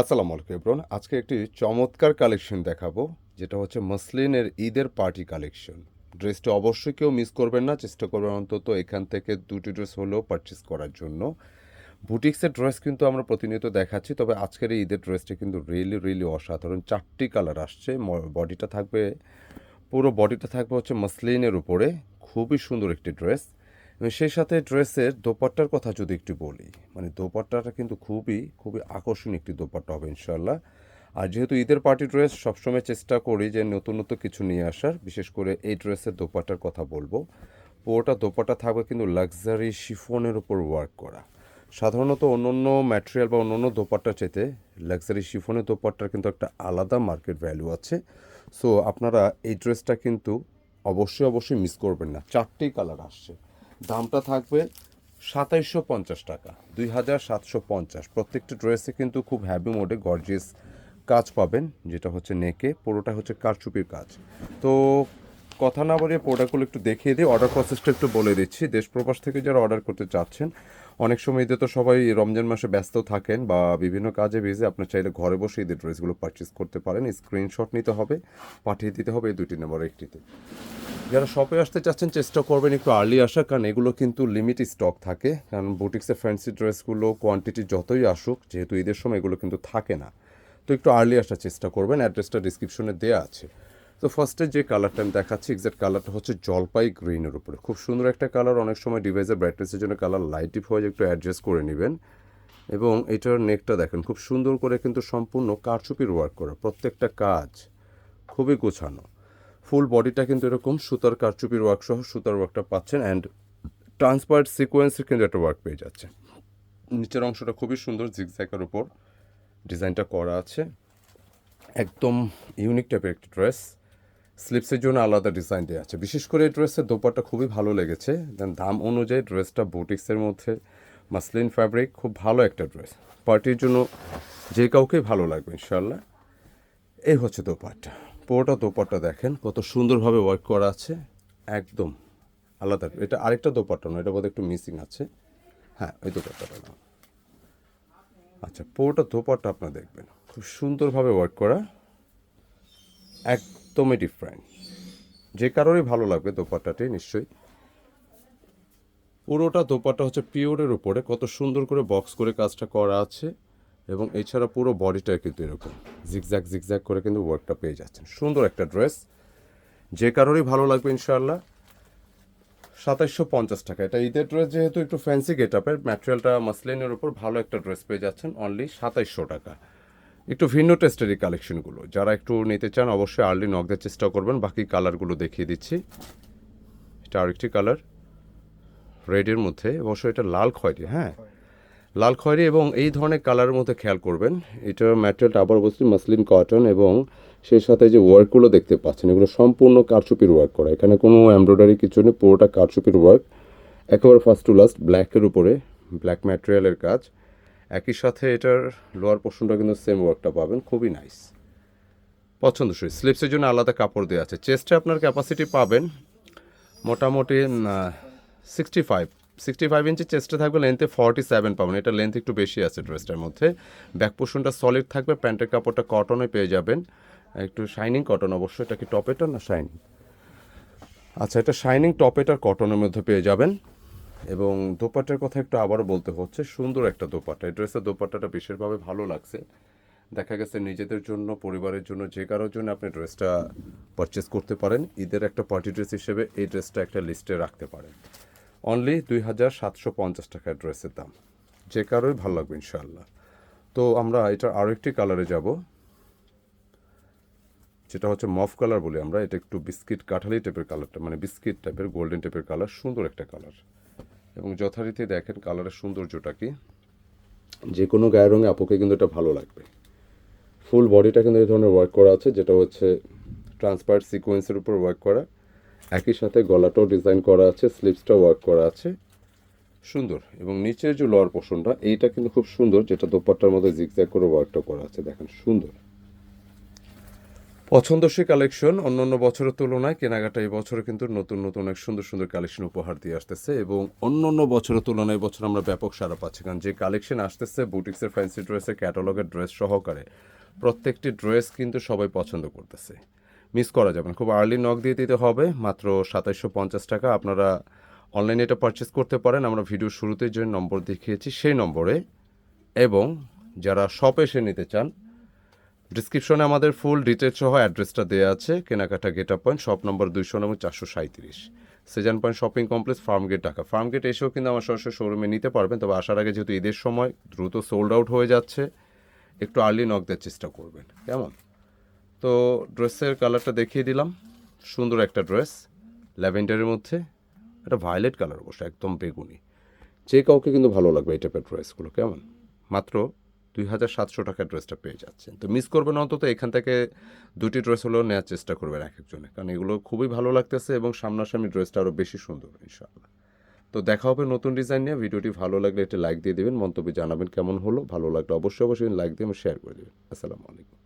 আসসালামু আলাইকুম এব্রন আজকে একটি চমৎকার কালেকশন দেখাবো, যেটা হচ্ছে মসলিনের ঈদের পার্টি কালেকশন ড্রেসটা অবশ্যই কেউ মিস করবেন না, চেষ্টা করবেন অন্তত এখান থেকে দুটি ড্রেস হলেও পারচেস করার জন্য। বুটিক্সের ড্রেস কিন্তু আমরা প্রতিনিয়ত দেখাচ্ছি, তবে আজকের এই ঈদের ড্রেসটা কিন্তু রিয়েলি রিয়েলি অসাধারণ। চারটি কালার আসছে বডিটা থাকবে, পুরো বডিটা থাকবে হচ্ছে মসলিনের উপরে। খুবই সুন্দর একটি ড্রেস এবং সেই সাথে ড্রেসের দোপাট্টার কথা যদি একটু বলি মানে দোপাট্টাটা কিন্তু খুবই খুবই আকর্ষণীয় একটি দোপাট্টা হবে ইনশাল্লাহ আর যেহেতু ঈদের পার্টি ড্রেস, সবসময় চেষ্টা করি যে নতুন নতুন কিছু নিয়ে আসার, বিশেষ করে এই ড্রেসের দোপাট্টার কথা বলব। পুরোটা দোপাট্টা থাকবে কিন্তু লাক্সারি শিফনের উপর ওয়ার্ক করা। সাধারণত অন্য অন্য ম্যাটেরিয়াল বা অন্য অন্য দোপাট্টা চেতে লাক্সারি শিফনের দোপাট্টার কিন্তু একটা আলাদা মার্কেট ভ্যালু আছে। সো আপনারা এই ড্রেসটা কিন্তু অবশ্যই অবশ্যই মিস করবেন না। চারটেই কালার আসছে। দামটা থাকবে সাতাইশশো পঞ্চাশ টাকা, দুই হাজার সাতশো পঞ্চাশ। প্রত্যেকটি ড্রেসে কিন্তু খুব হ্যাভি মোডে গর্জিয়াস কাজ পাবেন, যেটা হচ্ছে নেকে, পুরোটা হচ্ছে কারচুপির কাজ। তো কথা না বলে প্রোডাক্টগুলো একটু দেখিয়ে দিই অর্ডার প্রসেসটা একটু বলে দিচ্ছি। দেশ প্রবাস থেকে যারা অর্ডার করতে চাচ্ছেন, অনেক সময় ঈদে তো সবাই রমজান মাসে ব্যস্ত থাকেন বা বিভিন্ন কাজে ভিজে আপনার চাইলে ঘরে বসে ঈদের ড্রেসগুলো পারচেস করতে পারেন। স্ক্রিনশট নিতে হবে, পাঠিয়ে দিতে হবে এই দুটি নম্বর একটিতে। যারা শপে আসতে চাচ্ছেন, চেষ্টা করবেন একটু আর্লি আসা, কারণ এগুলো কিন্তু লিমিট স্টক থাকে। কারণ বুটিক্সের ফ্যান্সি ড্রেসগুলো কোয়ান্টিটি যতই আসুক, যেহেতু ঈদের সময় এগুলো কিন্তু থাকে না। তো একটু আর্লি আসার চেষ্টা করবেন অ্যাড্রেসটা ডিসক্রিপশনে দেওয়া আছে। তো ফার্স্টে যে কালারটা আমি দেখাচ্ছি এক্সাক্ট কালারটা হচ্ছে জলপাই গ্রিনের উপরে। খুব সুন্দর একটা কালার অনেক সময় ডিভাইসের ব্রাইটনেসের জন্য কালার লাইট ডিপ হয়ে একটু অ্যাডজাস্ট করে নেবেন। এবং এটার নেকটা দেখেন, খুব সুন্দর করে কিন্তু সম্পূর্ণ কারচুপির ওয়ার্ক করা, প্রত্যেকটা কাজ খুবই গোছানো। ফুল বডিটা কিন্তু এরকম সুতার কারচুপির ওয়ার্ক সহ সুতার ওয়ার্কটা পাচ্ছেন অ্যান্ড ট্রান্সপার্ট সিকোয়েন্সের কিন্তু একটা ওয়ার্ক পেয়ে যাচ্ছে। নিচের অংশটা খুবই সুন্দর জিগজ্যাকের উপর ডিজাইনটা করা আছে। একদম ইউনিক টাইপের একটি ড্রেস স্লিপসের জন্য আলাদা ডিজাইন দেওয়া আছে। বিশেষ করে এই ড্রেসের দোপাটা খুবই ভালো লেগেছে। দেন দাম অনুযায়ী ড্রেসটা বুটিক্সের মধ্যে মাসলিন ফ্যাব্রিক খুব ভালো একটা ড্রেস পার্টির জন্য যে কাউকেই ভালো লাগবে ইনশাল্লাহ এই হচ্ছে দোপাট্টা। পুরোটা দোপাট্টা দেখেন, কত সুন্দরভাবে ওয়ার্ক করা আছে। একদম আলাদা এটা আরেকটা দোপাট্টা নয়, এটা বোধহয় একটু মিসিং আছে। হ্যাঁ ওই দোপাট্টাটা না আচ্ছা পুরোটা দোপাট্টা আপনারা দেখবেন। খুব সুন্দরভাবে ওয়ার্ক করা। একদমই ডিফারেন্ট যে কারোরই ভালো লাগবে দোপাট্টাটি, নিশ্চয়ই। পুরোটা দোপাট্টা হচ্ছে পিওরের উপরে, কত সুন্দর করে বক্স করে কাজটা করা আছে। এবং এছাড়া পুরো বডিটা কিন্তু এরকম। জিগজ্যাক জিগজ্যাক করে কিন্তু ওয়ার্কটা পেয়ে যাচ্ছেন। সুন্দর একটা ড্রেস যে কারোরই ভালো লাগবে ইনশাআল্লাহ। সাতাইশশো পঞ্চাশ টাকা। এটা ঈদের ড্রেস যেহেতু একটু ফ্যান্সি গেট আপের ম্যাটেরিয়ালটা মাসলিনের উপর ভালো একটা ড্রেস পেয়ে যাচ্ছেন অনলি সাতাইশশো টাকা। একটু ভিন্ন টেস্টের এই কালেকশনগুলো যারা একটু নিতে চান অবশ্যই আর্লি নক দেওয়ার চেষ্টা করবেন। বাকি কালারগুলো দেখিয়ে দিচ্ছি। এটা আরেকটি কালার রেডের মধ্যে। অবশ্যই এটা লাল খয়েরি হ্যাঁ? লাল খয়েরি এবং এই ধরনের কালারের মধ্যে খেয়াল করবেন। এটার ম্যাটেরিয়ালটা আবার বলছি মাসলিন কটন এবং সেই সাথে যে ওয়ার্কগুলো দেখতে পাচ্ছেন, এগুলো সম্পূর্ণ কারচুপির ওয়ার্ক করা। এখানে কোনো এমব্রয়ডারি কিছু নেই, পুরোটা কারচুপির ওয়ার্ক। একেবারে ফার্স্ট টু লাস্ট ব্ল্যাকের উপরে ব্ল্যাক ম্যাটেরিয়ালের কাজ। একই সাথে এটার লোয়ার পোর্শনটা কিন্তু সেম ওয়ার্কটা পাবেন, খুবই নাইস পছন্দসই। স্লিপসের জন্য আলাদা কাপড় দেওয়া আছে। চেস্টে আপনার ক্যাপাসিটি পাবেন মোটামুটি সিক্সটি ফাইভ সিক্সটি ফাইভ ইঞ্চি চেস্টে থাকবে লেন্থে ফর্টি সেভেন পাবেন এটা লেন্থ একটু বেশি আছে ড্রেসটার মধ্যে। ব্যাক পোর্শনটা সলিড থাকবে প্যান্টের কাপড়টা কটনে পেয়ে যাবেন। একটু শাইনিং কটন অবশ্যই এটা কি টপেটার না শাইনিং আচ্ছা এটা শাইনিং টপেটার কটনের মধ্যে পেয়ে যাবেন। এবং দোপাট্টার কথা একটু আবারও বলতে হচ্ছে, সুন্দর একটা দোপাট্টা। এই ড্রেসের দোপাট্টাটা বিশেষভাবে ভালো লাগছে। দেখা গেছে নিজেদের জন্য, পরিবারের জন্য, যে কারোর জন্য আপনি ড্রেসটা পারচেস করতে পারেন। ঈদের একটা পার্টি ড্রেস হিসেবে এই ড্রেসটা একটা লিস্টে রাখতে পারেন। অনলি দুই হাজার সাতশো পঞ্চাশ টাকার ড্রেসের দাম। যে কারোই ভালো লাগবে, ইনশাআল্লাহ। তো আমরা এটার আরও একটি কালারে যাব, যেটা হচ্ছে মফ কালার বলি আমরা। এটা একটু বিস্কিট কাঠালি টাইপের কালারটা মানে বিস্কিট টাইপের গোল্ডেন টাইপের কালার সুন্দর একটা কালার এবং যথারীতি দেখেন কালারের সৌন্দর্যটা কি। যে কোনো গায়ের রঙে আপুকে কিন্তু এটা ভালো লাগবে। ফুল বডিটা কিন্তু এই ধরনের ওয়ার্ক করা আছে, যেটা হচ্ছে ট্রান্সপারেন্ট সিকোয়েন্সের উপর ওয়ার্ক করা। একই সাথে গলাটাও ডিজাইন করা আছে স্লিপসটাও ওয়ার্ক করা আছে। সুন্দর। এবং নিচের যে লোয়ার পোর্শনটা এইটা কিন্তু খুব সুন্দর, যেটা দোপাট্টার মধ্যে জিগজ্যাগ করে ওয়ার্কটা করা আছে, দেখেন, সুন্দর। পছন্দসই কালেকশন অন্য অন্য বছরের তুলনায় কেনাকাটা এই বছরে কিন্তু নতুন নতুন অনেক সুন্দর সুন্দর কালেকশন উপহার দিয়ে আসতেছে এবং অন্য অন্য বছরের তুলনায় এই বছর আমরা ব্যাপক সারা পাচ্ছি, কারণ যে কালেকশন আসতেছে, বুটিক্সের ফ্যান্সি ড্রেসের ক্যাটালগের ড্রেস সহকারে, প্রত্যেকটি ড্রেস কিন্তু সবাই পছন্দ করতেছে। মিস করা যাবে না। খুব আর্লি নক দিয়ে দিতে হবে। মাত্র সাতাইশশো পঞ্চাশ টাকা আপনারা অনলাইনে এটা পারচেস করতে পারেন। আমরা ভিডিও শুরুতে যে নম্বর দেখিয়েছি সেই নম্বরে। এবং যারা শপে এসে নিতে চান ডিসক্রিপশনে আমাদের ফুল ডিটেলস সহ অ্যাড্রেসটা দেওয়া আছে। কেনাকাটা গেট আপ পয়েন্ট শপ নম্বর দুইশো নম্বর চারশো সাঁত্রিশ Sezan point shopping complex farm gate Dhaka. Farm gate এসেও কিন্তু আমার সরাসরি শোরুমে নিতে পারবেন। তবে আসার আগে যেহেতু ঈদের সময়, দ্রুত সোল্ড আউট হয়ে যাচ্ছে। একটু আর্লি নক দেওয়ার চেষ্টা করবেন। কেমন? তো ড্রেসের কালারটা দেখিয়ে দিলাম। সুন্দর একটা ড্রেস, ল্যাভেন্ডারের মধ্যে। এটা ভায়োলেট কালার অবশ্য একদম বেগুনি। যে কাউকে কিন্তু ভালো লাগবে এই টাইপের ড্রেসগুলো, কেমন? মাত্র দুই হাজার সাতশো টাকার ড্রেসটা পেয়ে যাচ্ছেন। তো মিস করবেন অন্তত, এখান থেকে দুটি ড্রেস হলেও নেওয়ার চেষ্টা করবেন এক একজনে। কারণ এগুলো খুবই ভালো লাগতেছে এবং সামনাসামনি ড্রেসটা আরও বেশি সুন্দর, ইনশাআল্লাহ। তো দেখা হবে নতুন ডিজাইন নিয়ে। ভিডিওটি ভালো লাগলে একটি লাইক দিয়ে দেবেন, মন্তব্য জানাবেন কেমন হলো। ভালো লাগলে অবশ্যই অবশ্যই লাইক দিয়ে শেয়ার করে দেবেন। আসসালামু আলাইকুম।